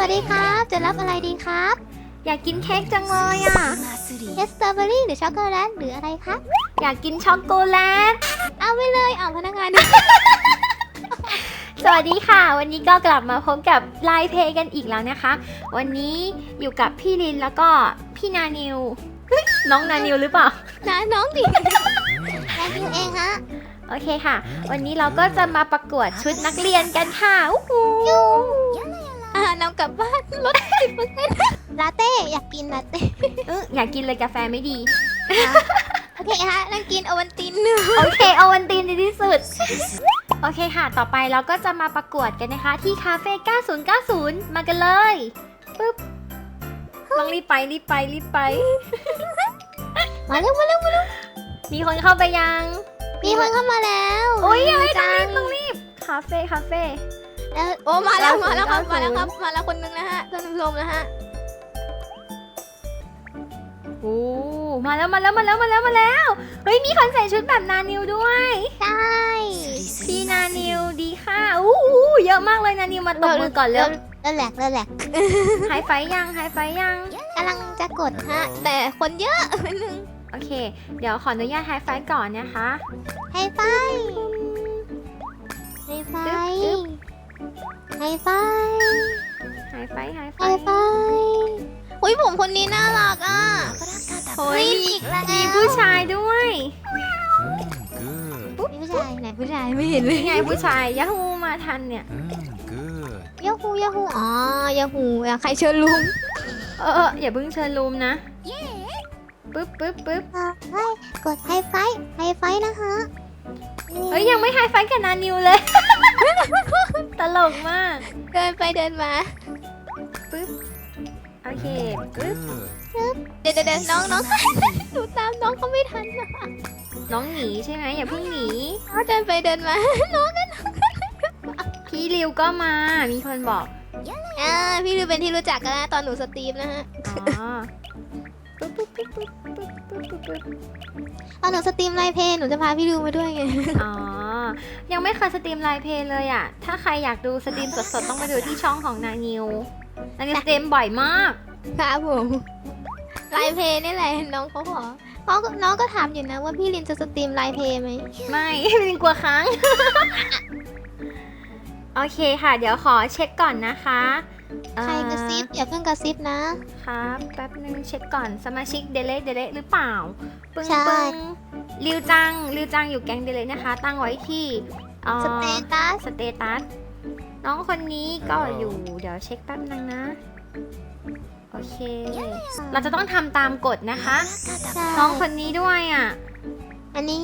วัสดีครับ จะรับอะไรดีครับ อยากกินเค้กจังเลยอะเอสสตรอเบอรี่หรือช็อกโกแลตหรืออะไรครับ อยากกินช็อกโกแลต เอาไปเลยเอาพนักงาน สวัสดีค่ะ วันนี้ก็กลับมาพบกับไลฟ์เพย์กันอีกแล้วนะคะ วันนี้อยู่กับพี่ลินแล้วก็พี่นานิวเฮ้ยน้องนานิวหรือเปล่านะน้องดิแอนนิวเองฮะโอเคค่ะ วันนี้เราก็จะมาประกวดชุดนักเรียนกันค่ะอู้หู อ่านำกลับบ้านลดสิบเปอร์เซ็นต์ลาเต้อยากกินลาเต้เอออยากกินเลยกาแฟไม่ดี โอเคฮะนั่งกินโอวันตินโอเคเอาวันตีนดีที่สุด โอเคค่ะ ต่อไปเราก็จะมาประกวดกันนะคะ ที่คาเฟ่9090 มากันเลยปึ๊บต้องรีบไปรีบไปรีบไป มาเร็วมาเร็วมาเร็วมีคนเข้าไปยัง มีคนเข้ามาแล้ว โอ้ยยังดีไม่ต้องจัรีบต้องรีบ คาเฟ่คาเฟ่ แล้วโอ้มาแล้วมาแล้วครับ90มาแล้วครับมาแล้วคนหนึงนะฮะท่านผู้ชมนะฮะโอ้มาแล้วมาแล้วมาแล้วมาแล้วมาแล้วเฮ้ยมีคนใส่ชุดแบบนานิวด้วยใช่พี่นานิวดีค่ะอู้หูเยอะมากเลยนานิวมาตบมือก่อนเร็วเลิกแหลกเลิกแหลกไฮไฟยังไฮไฟยังกำลังจะกดฮะ แต่คนเยอะนิดนึงโอเค เดี๋ยวขออนุญาตไฮไฟก่อนนะคะให้ไฟให้ไฟ จึ๊บให้ไฟไฮไฟไฮไฟให้ไฟอุ้ยผมคนนี้น่ารักอะโอ้ยมีมีอีกแล้วมีผู้ชายด้วย Mm, good. มีผู้ชายไหนผู้ชายไม่เห็นเลยนี่ไงผู้ชายยาฮูมาทันเนี่ย Mm, good. ยาฮูยาฮูอ๋อยาฮูอะใครเชิญลุงเออเอออย่าเพิ่งเชิญรูมนะปึ๊บปึ๊บปึ๊บให้กดไฮไฟไฮไฟนะคะนี่ เฮ้ยยังไม่ไฮไฟกับนานิวเลย ตลกมาก เดินไปเดินมาปึ๊บโอเคปึ๊บ Good. เดี๋ยวเดี๋ยวเดี๋ยวน้องน้องดูตามน้องเขาไม่ทันนะคะน้องหนีใช่ไหมอย่าเพิ่งหนีเขาเดินไปเดินมา น้องกันพี่ริวก็มามีคนบอกอ่าพี่ดูเป็นที่รู้จักกันนะตอนหนูสตรีมนะฮะอ๋อ ปึ๊บปึ๊บปึ๊บปึ๊บปึ๊บปึ๊บปึ๊บปึ๊บตอนหนูสตรีมไลฟ์เพลงหนูจะพาพี่ดูมาด้วยไง อ๋อ ยังไม่เคยสตรีมไลฟ์เพลเลยอะ ถ้าใครอยากดูสตรีมสดๆ ต้องไปดูที่ช่องของนานิวนานิวสตรีมบ่อยมาก ครับผมไลฟ์เพลงนี่แหละน้องเขาขอเขาก็น้องก็ถามอยู่นะว่าพี่ลินจะสตรีมไลฟ์เพลงไหมไม่ ลิงกลัวค้าง โอเคค่ะ เดี๋ยวขอเช็คก่อนนะคะ ใครกระซิบอย่าเพิ่งกระซิบนะ ครับแป๊บนึงเช็คก่อนสมาชิกเดเลเดเลหรือเปล่า ปึ้งใช่ ปึ้งริวจังริวจังอยู่แก๊งเดเลนะคะ ตั้งไว้ที่เอ่อสเตตัสสเตตัสน้องคนนี้ก็อยู่เดี๋ยวเช็คแป๊บนึงนะ โอเค เราจะต้องทำตามกฎนะคะ ใช่น้องคนนี้ด้วยอะ อันนี้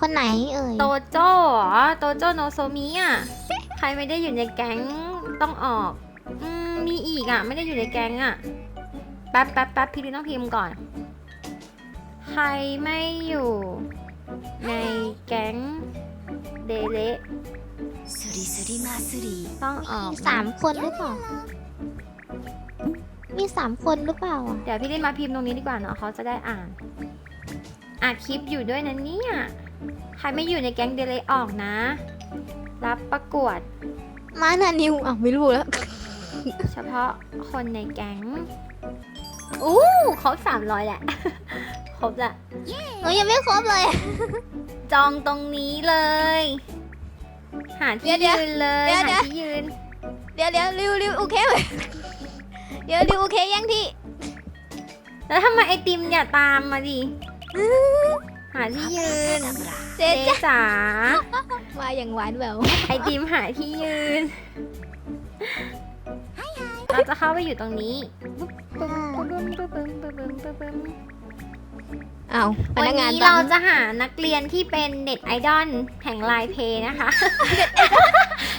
คนไหนเอ่ยโตโจ้เหรอโตโจ้โนโซมิอะ ใครไม่ได้อยู่ในแก๊งต้องออก อืม มีอีกอ่ะ ไม่ได้อยู่ในแก๊งอ่ะ แป๊บแป๊บแป๊บพี่ลินต้องพิมพ์ก่อน ใครไม่อยู่ในแก๊งเดเล スリスリマスリ ต้องออก มีสามคนหรือเปล่า มีสามคนหรือเปล่าอ่ะ เดี๋ยวพี่ลินมาพิมพ์ตรงนี้ดีกว่าเนาะเขาจะได้อ่านอัดคลิปอยู่ด้วยนะเนี่ย ใครไม่อยู่ในแก๊งเดเลออกนะ รับประกวด มานานิวอ่ะไม่รู้แล้ว เฉพาะคนในแก๊งอู้ครบสามร้อยแหละ ครบละหนูยังไม่ครบเลย จองตรงนี้เลย หาที่เดี๋ยวยืนเลยเดี๋ยวหาที่ยืน เดี๋ยวเดี๋ยวริวริวโอเคไหมเดี๋ยวริวโอเคยังที่แล้วทำไมไอติมอย่าตามมาดิ หาที่ยืนเจ๊เจ๊จ้ะจ๋ามาอย่างหวานแหววไอติมหาที่ยืน เราจะเข้าไปอยู่ตรงนี้เอาวันนี้เราจะหานักเรียนที่เป็นเด็ดไอดอลแห่งไลน์เพย์นะคะ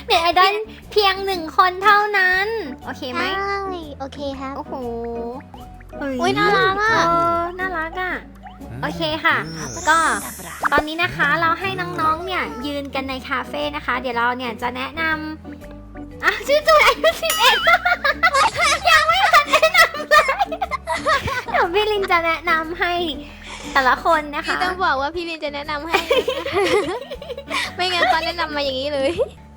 เด็ดไอดอลเพียงหนึ่งคนเท่านั้น โอเคไหมโอเคครับ โอ้โหอุ้ยน่ารักอะน่ารักอะโอเคค่ะ ก็ตอนนี้นะคะเราให้น้องๆเนี่ยยืนกันในคาเฟ่นะคะ เดี๋ยวเราเนี่ยจะแนะนำ อะชื่อจุยอายุสิบเอ็ดยังไม่ทันแนะนำเลยเดี๋ยวพี่ลินจะแนะนำให้แต่ละคนนะคะ พี่ต้องบอกว่าพี่ลินจะแนะนำให้ไม่งั้นเขาแนะนำมาอย่างนี้เลย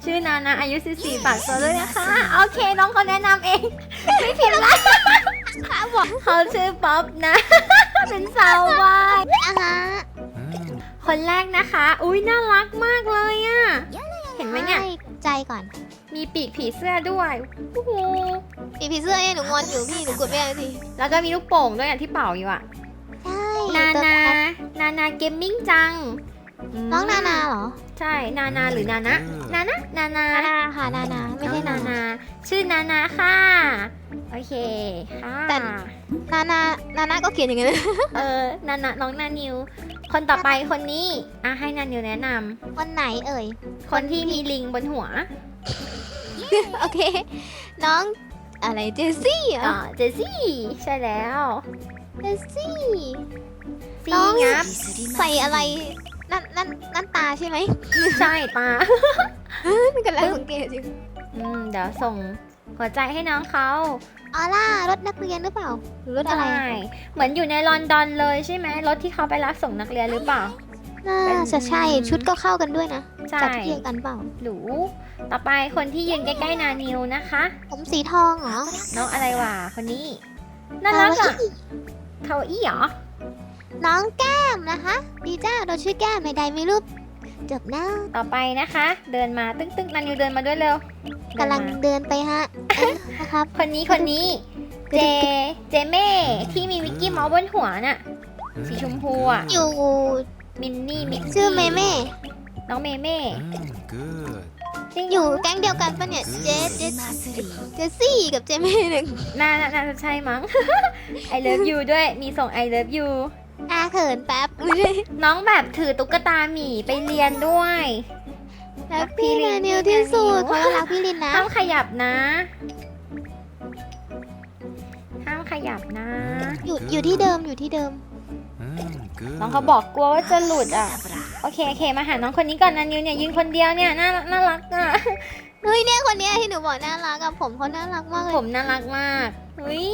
ชื่อนานะอายุ14ฝากตัวด้วยนะคะ โอเค น้องเขาแนะนำเอง ไม่ผิดละค่ะบอกเขาชื่อป๊อปนะ เป็นสาววาย นะฮะอืมคนแรกนะคะ อุ้ยน่ารักมากเลยอะ เห็นไหมเนี่ยให้ใจก่อน มีปีกผีเสื้อด้วยโอ้โหมีผีเสื้อเนี่ยหนูงอนอยู่พี่หนูกดไม่ได้สักทีแล้วก็มีลูกโป่งด้วยอะที่เป่าอยู่อะใช่นาตัวนาแป๊บนานาเกมมิ่งจังมน้องนานาเหรอ ใช่ นานาหรือนานะ นานะ นานา นานาค่ะนานาไม่ใช่นานานานาชื่อนานาค่ะ โอเค ค่ะแต่ นานานานาก็เขียนอย่างนั้นเออ นานา น้องนานิว คนต่อไปคนนี้ อะให้นานิวแนะนวันไหนเอ่ยำคนที่มีลิงบนหัว โอเค น้องอะไรเจสซี่เหรอ๋ออเจสซี่ใช่แล้วเจสซี่ซีน้อง งับใส่อะไรนั่นนั่นนั่นตาใช่ไหมใช่ตากำลังสังเกตอยู่อืมเดี๋ยวส่งหัวใจให้น้องเขาออล่ารถนักเรียนหรือเปล่าหรือรถอะไรใช่เหมือนอยู่ในลอนดอนเลยใช่ไหมรถที่เขาไปรับส่งนักเรียนหรือเปล่า น่าเป็นจะใช่ชุดก็เข้ากันด้วยนะ ใช่ จัดเทียบกันเปล่า หรูต่อไปคนที่ยืนใกล้ๆนานิวนะคะ ผมสีทองเหรอน้องอะไรวะคนนี้ น่ารักอะคาวาอี้เหรอ น้องแก้มนะคะ ดีจ้าเราชื่อแก้มในใดมีรูปจบหน้าต่อไปนะคะ เดินมาตึ้งตึ้งๆนานิวเดินมาด้วยเร็วกำลังเดินมาเดินไปฮะเอ้ยนะครับ คนนี้คนนี้ เจ เจเม่ที่มีวิกกี้เมาส์บนหัวน่ะ สีชมพูอะอยู่มินนี่มินนี่ชื่อเมเม่ น้องเมเม่ Mm, อยู่แก๊งเดียวกันปะเนี่ยเจสเจสซี่กับเจมี่หนึ่งน่าน่าจะใช่มั้ง I love you ด้วย มีส่ง I love you อาเขินแป๊บน้องแบบถือตุ๊กตาหมีไปเรียนด้วย รักพี่ลินนิวที่สุดเขารักพี่ลินนะห้ามขยับนะ ห้ามขยับนะ อยู่อยู่ที่เดิมอยู่ที่เดิมน้องเขาบอกกลัวว่าจะหลุดอะ เคโอเคมาหาน้องคนนี้ก่อนนะนิวเนี่ยยืนคนเดียวเนี่ยน่าน่ารักอะเฮ้ยเนี่ยคนเนี้ยที่หนูบอกน่ารักกับผมเขาน่ารักมากเลผยมน่ารักมากเฮ้ย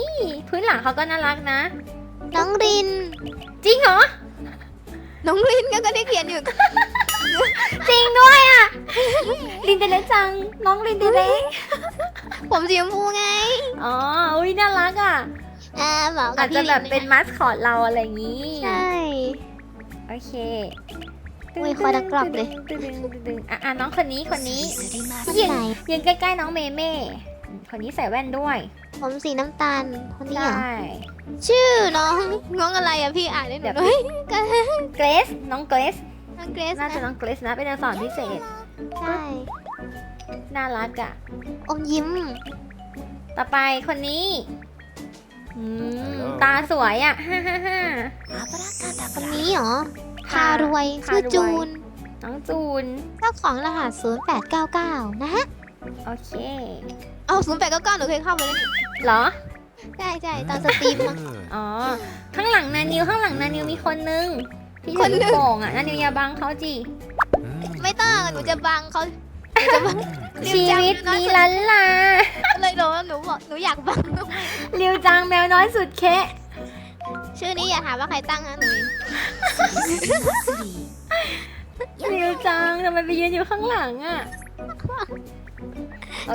พื้นหลังเขาก็น่ารักนะ น้องริน จริงเหรอ น้องรินก็ก็ได้เขียนอยู่ จริงด้วยอะลินเดเล็กจัง น้องลินเดเล็กผมสีชมพูไง อ๋ออุ้ยน่ารักอะอ่าเหมาะกัอาบจพี่จะลินแบบเป็นมัสคอตเราอะไรอย่างนี้ ใช่ โอเค โอ้ยคอดังกลอบเลย ดึงดึงดึงอะน้องคนนี้คนนี้ยืนยืนใกล้ๆน้องเมเม่คนนี้ใส่แว่นด้วยผมสีน้ำตาลคนนี้เหรอใช่ชื่อน้องน้องอะไรอะพี่อ่านได้หนูด้เกรซน้องเกรสน้องเกรสน่าจะน้องเกรสนะเป็นอักอนพิเศษใช่น่ารักอะอมยิ้ม ต่อไปคนนี้ตาสวยอะฮ่าฮ่าฮ่าคนนี้เหรอ พารวยพาชื่อรวย จูนน้องจูน เจ้าของรหัส 0899 นะฮะ โอเค เอา0899 หนูเคยเข้าไปแล้วนี่เหรอ ใช่ใช่ตอนสตรีมมั้ง good อ๋อ ข้างหลังนานิวข้างหลังนานิวมีคนนึงที่คนถือนึลูงกโป่งอะนานิวอย่าบังเขาจีอืมไม่ต้องหนูจะบังเขาหนูจะบังอืมชีวิตมีลันลาเลยหนูหนูบอกหนูอยากบัง ริวจังแมวน้อยสุดเคะชื่อนี้อย่าถามว่าใครตั้งนะหนูเอง นิวจังทำไมไปยืนอยู่ข้างหลังอะ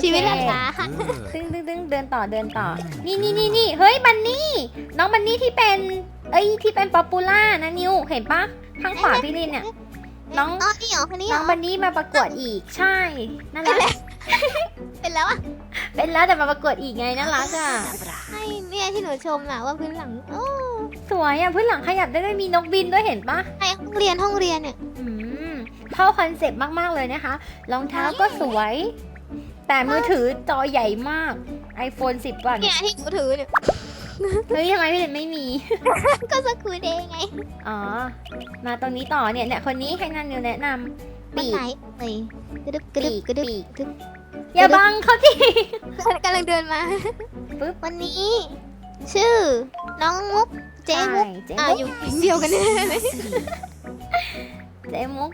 ชีวิตหลับาค่ะดึ้งดึ้งเดินต่อเดินต่อนี่นี่นี่เฮ้ยบันนี่ น้องบันนี่ที่เป็น เอ้ยที่เป็นป๊อปปูล่านะนิวเห็นปะข้างขวาพี่ลินเนี่ย น้อง น้องนี่เหรอคนนี้น้องบันนี่มาประกวดอีกใช่นั่นแหละเป็นแล้วอะเป็นแล้วแต่มาประกวดอีกไงน่ารักอะ ใช่เนี่ยที่หนูชมน่ะว่าพื้นหลังโอ้ สวยอะพื้นหลังขยับได้ด้วยมีนกบินด้วยเห็นปะให้ห้องเรียนห้องเรียนเนี่ยอืมเข้าคอนเซปต์มากๆเลยนะคะ รองเท้าก็สวย แต่มือถือจอใหญ่มาก iPhone 10กว่าเนี่ยที่หนูถือเนี่ยเฮ้ยทำไมพี่เด่นไม่มี ก็สกูเดย์ไง อ๋อ มาตรงนี้ต่อเนี่ยเนี่ยคนนี้ให้นันนิวแนะนำมันปีไหนกเอ้ยกระดึบกระดึบกระดึบปีกกระดึบอย่าบังเขาทีกำลังเดินมาปึ๊บวันนี้ ชื่อ น้องมุก เจ๊มุกใช่เจ๊อ่ามุกอยู่แก๊งเดียวกันแน่เลยスリเจ๊มุก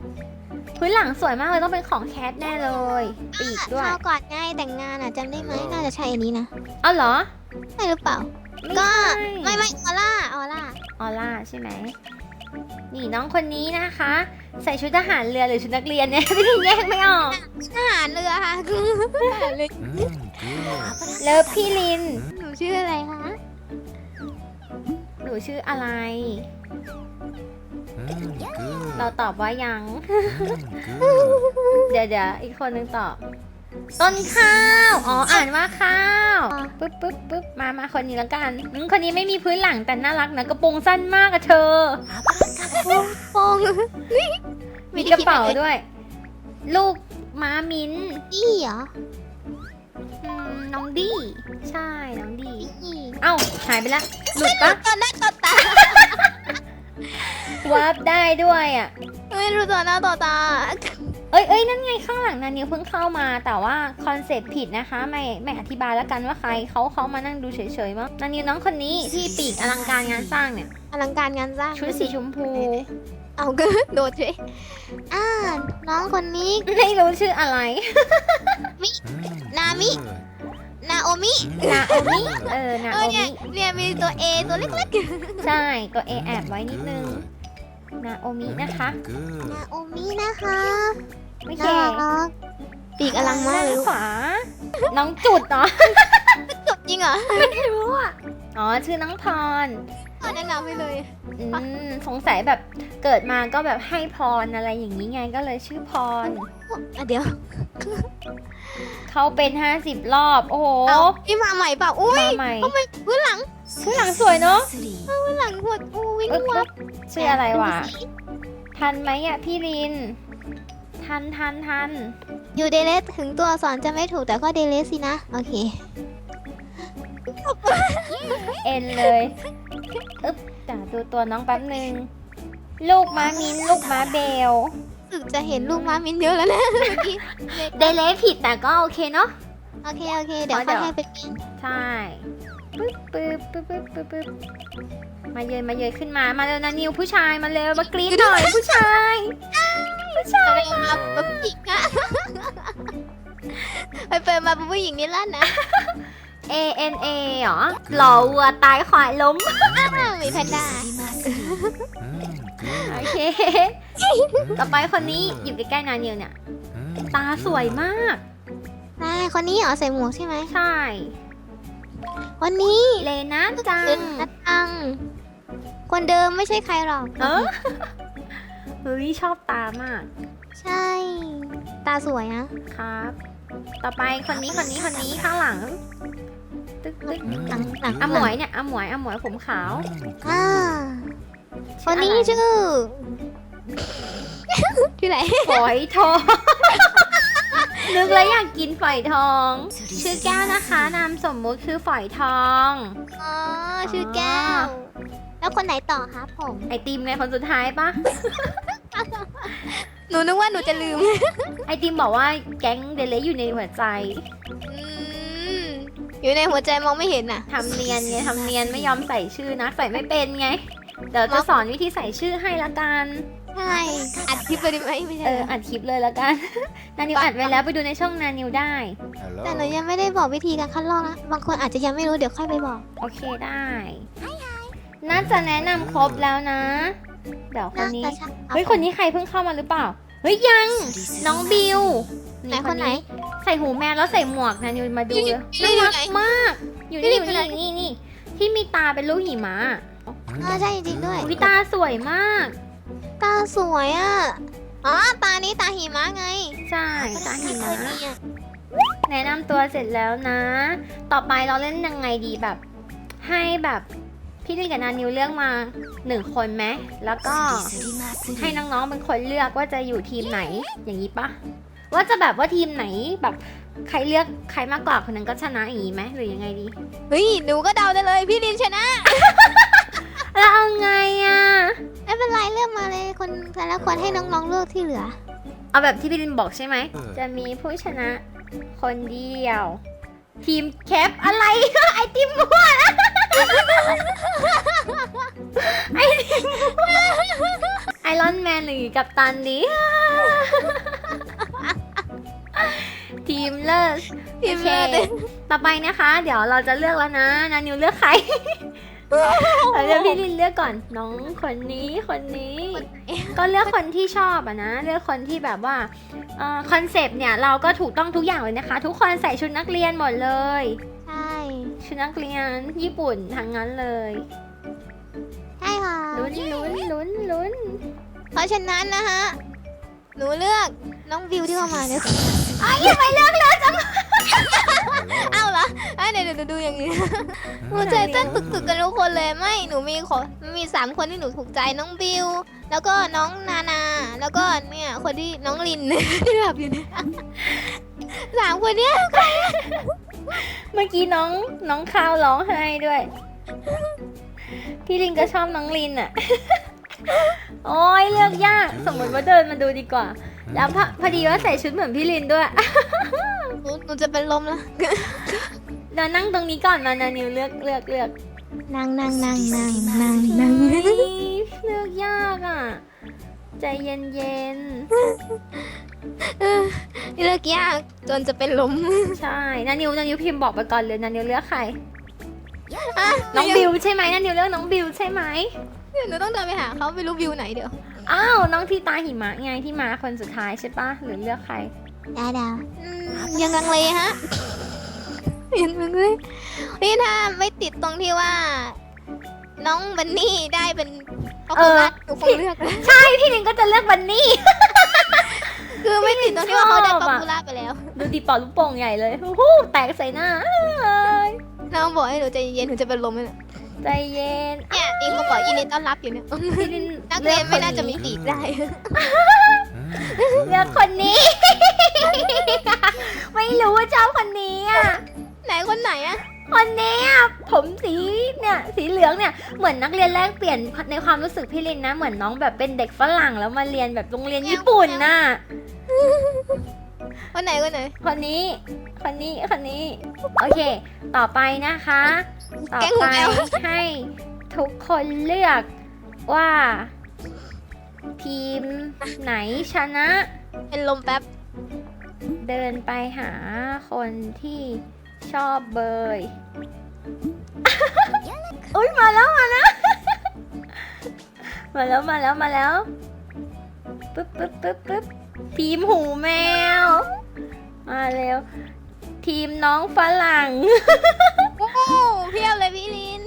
พื้นหลังสวยมากเลยต้องเป็นของแคทแน่เลย ปีกด้วยคราวก่อนง่ายแต่งงานอะจำได้ไหมน่าจะใช่อันนี้นะเอาเหรอ ใช่หรือเปล่าไม่ก็ใช่ ไม่ไม่ออล่าออล่าออล่าใช่ไหม นี่น้องคนนี้นะคะ ใส่ชุดทหารเรือหรือชุดนักเรียนเนี่ยพี่ลินแยกไม่ออก ทหารเรือค่ะคือทหารเรืออืม good เลิฟพี่ลิน หนูชื่ออะไรคะห นูชื่ออะไรอืม good เราตอบว่ายังอืม good เดี๋ยวเดี๋ยวอีกคนนึงตอบ ต้นข้าว อ๋อ อ่านว่าข้าวปึ๊บปึ๊บปึ๊บมามาคนนี้แล้วกันอืมคนนี้ไม่มีพื้นหลังแต่น่ารักนะกระโปรงสั้นมากอะเธอฟองมีกระเป๋าด้วย ลูกม้ามิ้นอี้เหรออืม น้องดี้ใช่น้องดี้อี้เอ้าหายไปละหลุดปะต่อหน้าต่อตาวาร์ปได้ด้วยอะไม่รู้ต่อหน้าต่อตาเอ้ยเอ้ยนั่นไงข้างหลังนานิวเพิ่งเข้ามา แต่ว่าคอนเซ็ปต์ผิดนะคะ ไม่ไม่อธิบายแล้วกันว่าใครเขาเขามานั่งดูเฉยๆมั้งนานิวน้องคนนี้ที่ปีกอลังการงานสร้างเนี่ย อลังการงานสร้างชุดสีชมพู เอาก็โดดเฉยอ่าน้องคนนี้ไม่รู้ชื่ออะไรอืมนามิ good นาโอมิ นาโอมิ เออ นาเอโออเนี่ยมิเนี่ยมีตัว A ตัวเล็กใช่ ก็เอแอบไว้นิดนึง นาโอมินะคะๆ good นาโอมินะคะไม่น่าแก่รักปีกอลังมากเลยด้นลูกขวา น้องจุดเนาะจบจริงเหรอ อ๋อ ชื่อน้องพร ขอแนะนำให้เลยอืมสงสัยแบบเกิดมาก็แบบให้พรอะไรอย่างนี้ไงก็เลยชื่อพร อะเดี๋ยวเขาเป็นห้าสิบรอบ โอ้โหเอาพี่มาใหม่เปล่าอุ้ยมาใหม่ทำไมพื้นหลังชื่อหลังสวยเนาะพื้นหลังหดอู้วิ่งเอ๊ะวับชื่ออะไรวะทันไหมอะพี่ลิน ทันทันทันอยู่เดเลสถึงตัวอักษรจะไม่ถูกแต่ก็เดเลสสินะ โอเคเอ็นเลย อึ๊บจ้ะดูตัวน้องแป๊บหนึ่งลูกม้ามิ้นลูกม้าเบลรู้สึกจะเห็นลูกม้ามินเยอะแล้วนะเมื่อกี้เดเลสผิดแต่ก็โอเคเนาะโอเคโอเค เดี๋ยวอ๋อเดี๋ค่อยยวให้ไปเปลี่ยนใช่ปึ๊บปึ๊บปึ๊บปึ๊บปึ๊บปึ๊บมาเยยมาเยยขึ้นมามาเร็วนะนิวผู้ชายมาเร็วมากรี๊ดหน่อยผู้ชายจะไปมาเป็นผู้หญิงอะไปเปิดมาเป็นผู้หญิงนี่แล้วนะ A N A เหรอหล่อวัวตายควายล้ม มีแพนด้าอืม good โอเค ต่อไปคนนี้อยู่ใกล้ๆนานิวเนี่ยอืมตาสวยมากใช่คนนี้เหรอใส่หมวกใช่ไหมใช่คนนี้เลนะจังเป็นนัดตัง คนเดิมไม่ใช่ใครหรอก เออเฮ้ยชอบตามาก ใช่ ตาสวยนะครับ ต่อไปคนนี้คนนี้คนนี้ข้างหลัง ตึ๊กตึ๊กอืมหลังหลังอาหมวยเนี่ยอาหมวยอาหมวยผมขาวอืมอ่า good คนนี้ชื่อชื่ออะไรฝอยทอง นึกแล้วอยากกินฝอยทอง ชื่อแก้วนะคะ นามสมมุติคือฝอยทอง อ๋อ ชื่อแก้ว แล้วคนไหนต่อครับผม ไอติมไงคนสุดท้ายปะหนูนึกว่าหนูจะลืม ไอติมบอกว่าแก๊งเดลเลอยู่ในหัวใจ อืม อยู่ในหัวใจมองไม่เห็นน่ะ ทำเนียนไงทำเนียนไม่ยอมใส่ชื่อนะใส่ไม่เป็นไง เดี๋ยวจะสอนวิธีใส่ชื่อให้ละกัน ใช่อัดคลิปไปดิไหมไม่ใช่เอออัดคลิปเลยละกัน นานิวอัดไว้แล้วไปดูในช่องนานิวได้ hello แต่หนูยังไม่ได้บอกวิธีการคัดลอกนะ บางคนอาจจะยังไม่รู้เดี๋ยวค่อยไปบอก โอเคได้ น่าจะแนะนำครบแล้วนะ เดี๋ยวคนนี้น่าจะใช่เฮ้ยคนนี้ใครเพิ่งเข้ามาหรือเปล่า เฮ้ยยัง น้องบิวไหนคนไหน ใส่หูแมวแล้วใส่หมวกนะนิวมาดูเลยอยู่น่าอยู่รักไหนมาก อยู่นี่ออยู่ยู่ไหน นี่นี่นี่ที่มีตาเป็นลูกหิมะเออใช่จริงๆด้วยวิตาสวยมาก ตาสวยอะ อ๋อ ตานี้ตาหิมะไงใช่ตาหิมะ เคยมีอะแนะนำตัวเสร็จแล้วนะ ต่อไปเราเล่นยังไงดีแบบ ให้แบบพี่ลินกับนานิวเลือกมาหนึ่งคนไหมแล้วก็ให้น้องๆเป็นคนเลือกว่าจะอยู่ทีมไหนอย่างนี้ปะ ว่าจะแบบว่าทีมไหนแบบใครเลือกใครมากกว่าคนนั้นก็ชนะอย่างนี้ไหมหรือยังไงดีเฮ้ยหนูก็เดาได้เลยพี่ลินชนะแล้วเอาไงอะไม่เป็นไรเลือกมาเลยคนแต่ละคนให้น้องๆเลือกที่เหลือ เอาแบบที่พี่ลินบอกใช่ไหมเออ จะมีผู้ชนะคนเดียว ทีมแคปอะไร ไอติมมั่วนะไอติมมั่วไอรอนแมนหรือกับตันดี ทีมเลิศทีมโอเคเลิศต่อไปนะคะ เดี๋ยวเราจะเลือกแล้วนะนานิวเลือกใครเราจะพี่ลินเลือกก่อนน้องคนนี้คนนี้ ก็เลือกคนที่ชอบอะนะเลือกคนที่แบบว่าคอนเซปต์เนี่ยเราก็ถูกต้องทุกอย่างเลยนะคะ ทุกคนใส่ชุดนักเรียนหมดเลย ใช่ ชุดนักเรียนญี่ปุ่นทั้งนั้นเลยใช่ค่ะลุ้นลุ้นลุ้นลุ้นเพราะฉะนั้นนะฮะหนูเลือกน้องวิวที่เข้ามาเนี่ย Hello. อ้าวเหรออะเดี๋ยวเดี๋ยวดูอย่างนี้หนูใจเต้นตึกๆกันทุกคนเลยไม่หนูมีขอมีสามคนที่หนูถูกใจน้องบิว แล้วก็น้องนานา แล้วก็เนี่ยคนที่น้องลิน ที่แบบอยู่เนี่ยสามคนเนี้ยเมื่อกี้น้องน้องข้าวร้องไห้ด้วย พี่ลินก็ชอบน้องลินอะ โอ้ยเลือกยาก สมมติว่าเดินมาดูดีกว่า แล้วพอพอดีว่าใส่ชุดเหมือนพี่ลินด้วย หนูหนูจะเป็นลมแล้วเดินนั่งตรงนี้ก่อนมานานิวเลือกเลือกเลือกนั่งนั่งนั่งนั่งนั่งนั่งเฮ้ยเลือกยากอะ ใจเย็นเย็นเลือกยากจนจะเป็นลมๆใช่นานิวนานิวพิมพ์บอกไปก่อนเลยนานิวเลือกใครอะน้องบิวใช่ไหมนานิวเลือกน้องบิวใช่ไหม หนูต้องเดินไปหาเขาไม่รู้วิวไหนเดี๋ยว อ้าวน้องที่ตาหิมะไงที่มาคนสุดท้ายใช่ปะหรือเลือกใครดาดายังลังเลฮะยังลังเลนี่ถ้าไม่ติดตรงที่ว่า น้องบันนี่ได้เป็นป๊อปปูล่าหนูคงเลือกนะใช่พี่ลินก็จะเลือกบันนี่คือไม่ติดตรงที่ว่าเขาได้ชอบป๊อปอะปูล่าไปแล้ว ดูดีเป่าลูกโป่งใหญ่เลยฮู้แตกใส่หน้าเอ้ยน้องบอกให้หนูใจเย็นหนูจะเป็นลมเลยเนี่ย ใจเย็นเนี่ยอิงก็บอกยินดีต้อนรับอยู่เนี่ยพี่ลินนักเรียนไม่น่าจะมีปีกได้ เลือกคนนี้ ไม่รู้ว่าชอบคนนี้อะ ไหนคนไหนอะคนนี้อะผมสีเนี่ยสีเหลืองเนี่ยเหมือนนักเรียนแลกเปลี่ยนในความรู้สึกพี่ลินนะ เหมือนน้องแบบเป็นเด็กฝรั่งแล้วมาเรียนแบบโรงเรียนญี่ปุ่นน่ะ คนไหนคนไหนคนนี้ คนนี้ คนนี้ โอเค ต่อไปนะคะ ต่อแกงหูไปแมวให้ทุกคนเลือกว่า ทีมไหนชนะ เป็นลมแป๊บ เดินไปหาคนที่ชอบเบยอุ้ยมาแล้วมาแล้ว มาแล้วมาแล้วมาแล้วปึ๊บปึ๊บปึ๊บปึ๊บ ทีมหูแมว มาเร็ว ทีมน้องฝรั่ง โอ้โหเพียบเลยพี่ลิน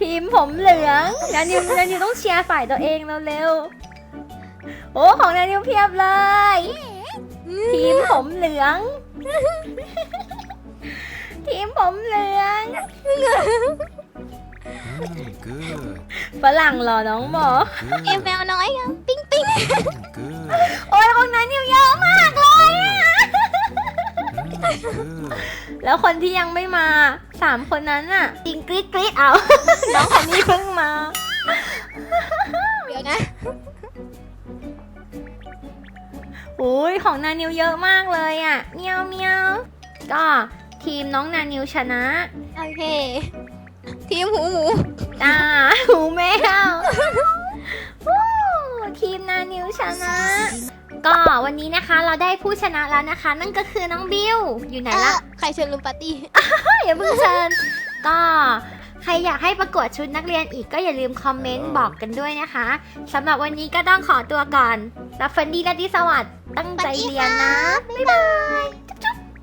ทีมผมเหลืองนานิวนานิวต้องเชียร์ฝ่ายตัวเองเร็วๆโอ้ของนานิวเพียบเลย ทีมผมเหลือง ทีมผมเหลือง Mm, good. ฝรั่งเหรอน้องหมอเอ็มแมวน้อยอะปิ้งปิ้ง Mm, good. โอ้ยของนานิวเยอะมากเลยอะ Mm, good. แล้วคนที่ยังไม่มาสามคนนั้นอะจริงกรี๊ดกรี๊ดเอา น้องคนนี้เพิ่งมาเดี๋ยวนะอุ้ยของนานิวเยอะมากเลยอะเมียวเมียวก็ทีมน้องนานิวชนะ โอเค ทีมหูหมูอ่าหูแมววู้ ทีมนานิวชนะ ก็วันนี้นะคะเราได้ผู้ชนะแล้วนะคะ นั่นก็คือน้องบิวอยู่ไหนละใครเชิญลุมปาร์ตี้อย่าเพิ่งเชิญ ก็ใครอยากให้ประกวดชุดนักเรียนอีกก็อย่าลืมคอมเมนต์บอกกันด้วยนะคะสำหรับวันนี้ก็ต้องขอตัวก่อนรับฟันดีและดีสวัสดิ์ตั้งใจเรียนนะ บ๊ายบาย